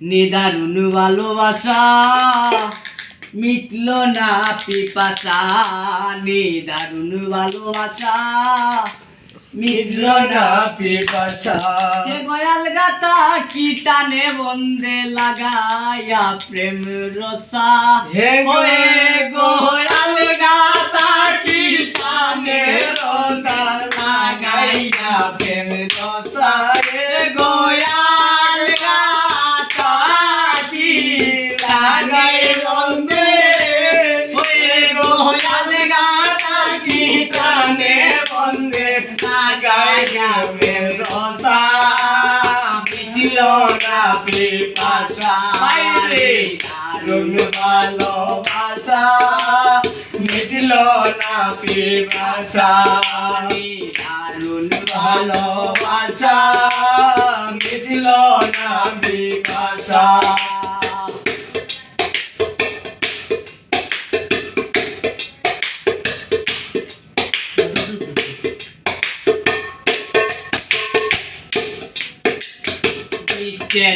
নিদারুণ ভালোবাসা মিটল না পিপাসা নিদারুণ ভালোবাসা মিটল না পিপাসা। হে গয়াল গাতা কি টানে বন্দে লাগায়া প্রেম রসা? হে গোয়াল না পিপাসা বাইরে। দারুণ ভালোবাসা। মিটিল না পিপাসা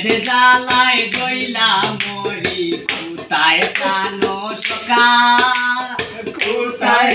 চেদে জ্বালায় দইলা মরি কোথায় প্রাণ সকা কোথায়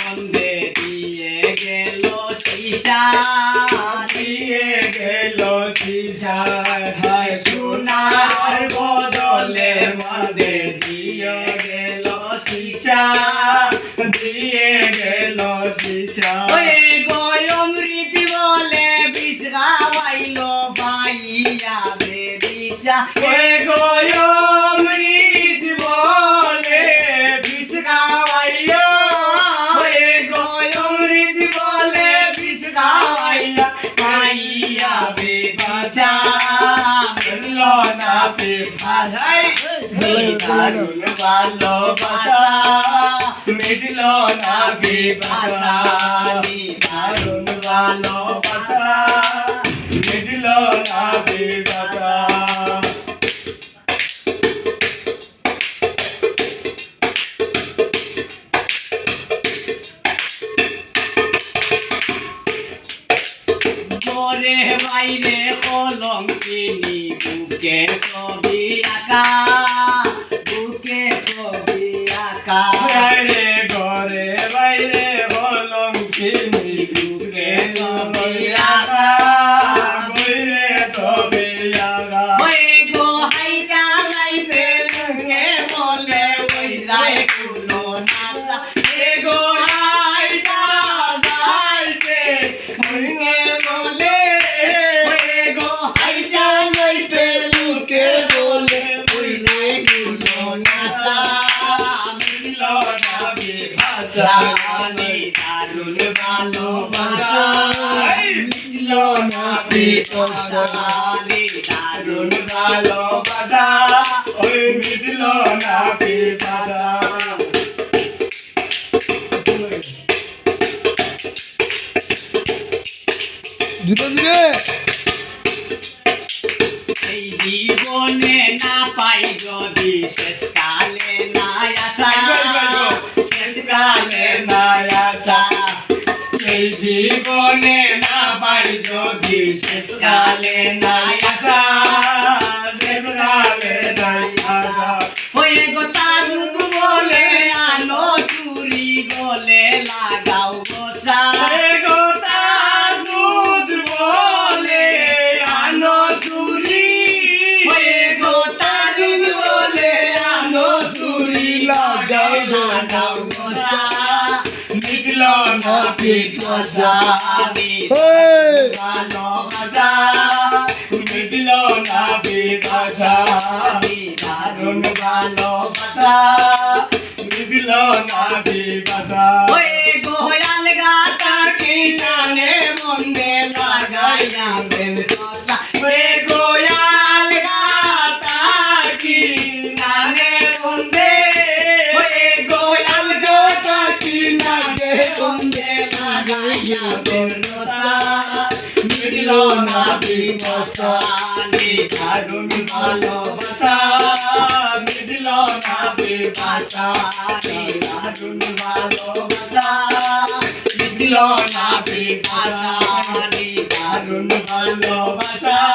বদলে মদে দিয়ে দারুণ ভালোবাসা, মিটল না বিভাষা। দারুণ ভালোবাসা, মিটল না বিভাষা। ঘরে বাইরে কলঙ্কিনি বুকে ছবি আঁকা। বুকে ছবি আঁকা বাইরে ঘরে বাইরে বলম কি বুকে ছবি জানি দারুণ ভালোবাসা। মিলল না বিভাষা জানি দারুণ দারুণ ভালোবাসা। ওই মিটল না বিভাষা জুতো জুড়ে এই জীবনে না পাই যদি শেষকালে জীবনে না পাই যদি শেষকালে নাই। চুরি লাগাও লাগাও গোসা মিটল না বিপাশা এই ভালোবাসা মিটল না বিপাশা দারুণ ভালোবাসা মিটল না বিপাশা ওই গোয়াল গাতা কি জানে মন্দে লাগাইয়া বেন মিটল না বিপসা দারুণ ভালোবাসা মিটল না বিপাশা দারুণ ভালোবাসা মিটল না বিপাশা দারুণ ভালোবাসা